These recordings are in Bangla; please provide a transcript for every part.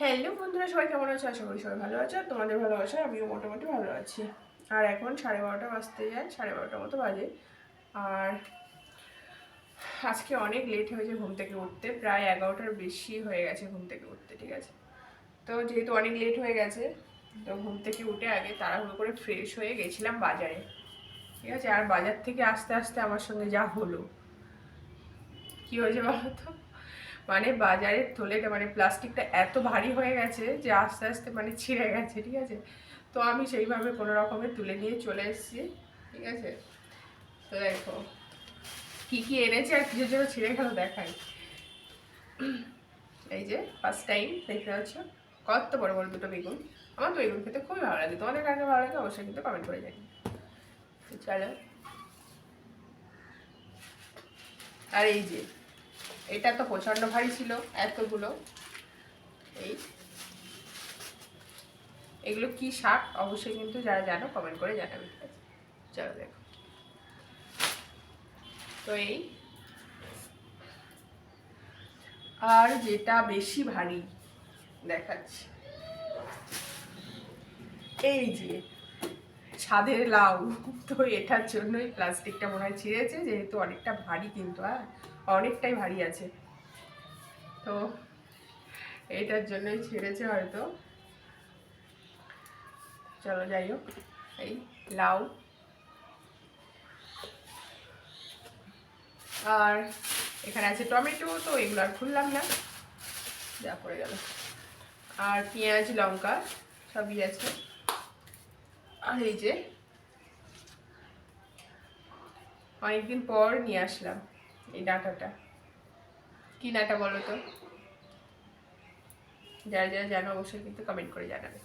হ্যালো বন্ধুরা, সবাই কেমন আছো? আশা করি সবাই ভালো আছো। তোমাদের ভালো আছে আমিও মোটামুটি ভালো আছি। আর এখন সাড়ে বারোটা বাজতে যায়, সাড়ে বারোটার মতো বাজে। আর আজকে অনেক লেট হয়েছে ঘুম থেকে উঠতে, প্রায় এগারোটার বেশি হয়ে গেছে ঘুম থেকে উঠতে, ঠিক আছে? তো যেহেতু অনেক লেট হয়ে গেছে, তো ঘুম থেকে উঠে আগে তাড়াহুড়ো করে ফ্রেশ হয়ে গেছিলাম বাজারে, ঠিক আছে? আর বাজার থেকে আস্তে আস্তে আমার সঙ্গে যা হলো। কি হয়েছে বলো তো? মানে বাজারের থলেটা মানে প্লাস্টিকটা এত ভারী হয়ে গেছে যে আস্তে আস্তে মানে ছিঁড়ে গেছে, ঠিক আছে? তো আমি সেইভাবে কোনো রকমে তুলে নিয়ে চলে এসেছি, ঠিক আছে? তো দেখো, কী কী এনেছে আর কিছু জন্য ছিঁড়ে গেল দেখাই। এই যে ফার্স্ট টাইম দেখতে পাচ্ছ? কত বড় বড় দুটো বেগুন। আমার তো বেগুন খেতে খুবই ভালো লাগে। তোমাদের কাছে ভালো লাগে অবশ্যই কিন্তু কমেন্ট করে তো চলো। আর এই যে এটা তো প্রচণ্ড ভারী ছিল, এতগুলো। এই। এগুলো কি শাক অবশ্যই কিন্তু যারা জানো কমেন্ট করে জানাবে। চলো দেখো। তো এই। আর যেটা বেশি ভারী দেখাচ্ছি। এই যে, ছাদের লাউ। তো এটার জন্যই প্লাস্টিকটা মনে হয় ছিঁড়েছে, যেহেতু অনেকটা ভারী কিন্তু হ্যাঁ? অনেকটাই ভারী আছে। তো এটার জন্যই ছেড়েছে হয়তো। চলো যাই হোক, এই লাউ। আর এখানে আছে টমেটো, তো এগুলো আর খুললাম না। যা পড়ে গেল। আর পেঁয়াজ, লঙ্কা, সবই আছে। আর এই যে, অনেকদিন পর নিয়ে আসলাম। এই ডাঁটাটা। কি ডাঁটা বলো তো? যারা যারা জানো অবশ্যই কিন্তু কমেন্ট করে জানাবে।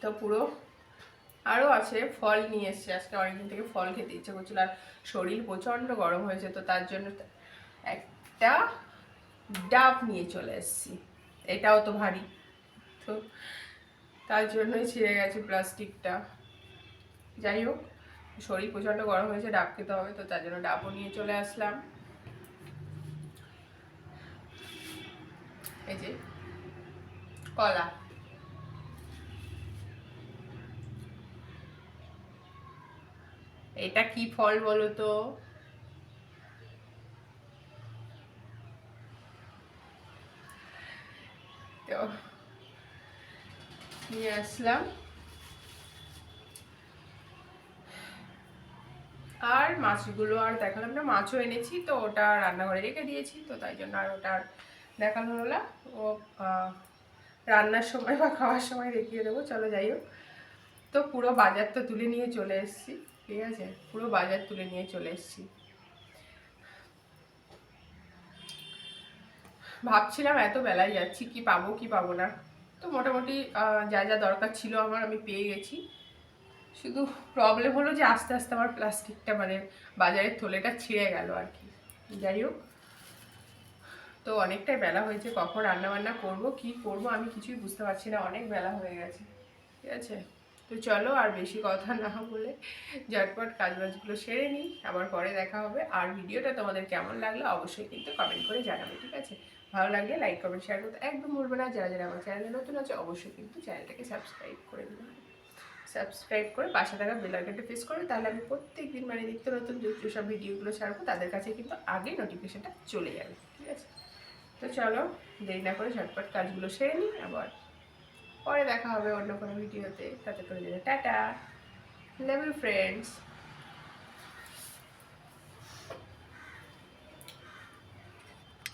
তো পুরো আরও আছে, ফল নিয়ে এসছে। আজকে অনেকদিন থেকে ফল খেতে ইচ্ছে করছিল আর শরীর প্রচণ্ড গরম হয়েছে, তো তার জন্য একটা ডাব নিয়ে চলে এসেছি। এটাও তো ভারী। তো তার জন্যই ছিঁড়ে গেছে প্লাস্টিকটা। যাই হোক। শরীর প্রচণ্ড গরম হয়েছে ডাব খেতে হবে, তো তার জন্য ডাবও নিয়ে চলে আসলাম। এই যে, কলা। এটা কি ফল বলো তো, নিয়ে আসলাম। আর মাছগুলো আর দেখালাম না, মাছও এনেছি তো ওটা রান্নাঘরে রেখে দিয়েছি, তো তাই জন্য আর ওটা দেখানো হলো। ও রান্নার সময় বা খাওয়ার সময় দেখিয়ে দেবো, চলো যাই হোক। তো পুরো বাজার তো তুলে নিয়ে চলে এসেছি, ঠিক আছে? পুরো বাজার তুলে নিয়ে চলে এসেছি। ভাবছিলাম এত বেলায় যাচ্ছি, কি পাবো কি পাবো না। তো মোটামুটি যা যা দরকার ছিল আমার আমি পেয়ে গেছি। শুধু প্রবলেম হলো যে আস্তে আস্তে আমার প্লাস্টিকটা মানে বাজারের থলেটা ছিঁড়ে গেল আর কি। যাই হোক, তো অনেকটাই বেলা হয়েছে, কখন রান্না বান্না করব, কি করব আমি কিছুই বুঝতে পারছি না, অনেক বেলা হয়ে গেছে, ঠিক আছে? তো চলো আর বেশি কথা না বলে ঝটপট কাজবাজগুলো সেরে নিই, আবার পরে দেখা হবে। আর ভিডিওটা তোমাদের কেমন লাগল অবশ্যই কিন্তু কমেন্ট করে জানাবে, ঠিক আছে? ভালো লাগলে লাইক কমেন্ট শেয়ার করতে একদম ভুলবে না। যারা যারা আমার চ্যানেলে নতুন আছে, অবশ্যই কিন্তু চ্যানেলটাকে সাবস্ক্রাইব করে দিবে সাবস্ক্রাইব করে পাশে থাকা বেল আইকনটা প্রেস করবে তাহলে আমি প্রত্যেক দিন মানে নিত্য নতুন যে সব ভিডিওগুলো ছাড়বো, তাদের কাছে কিন্তু আগে নোটিফিকেশানটা চলে যাবে, ঠিক আছে? তো চলো, দেরি না করে ঝটপট কাজগুলো সেরে নিই, আবার পরে দেখা হবে অন্য কোনো ভিডিওতে তাতে করে টাটা। Level friends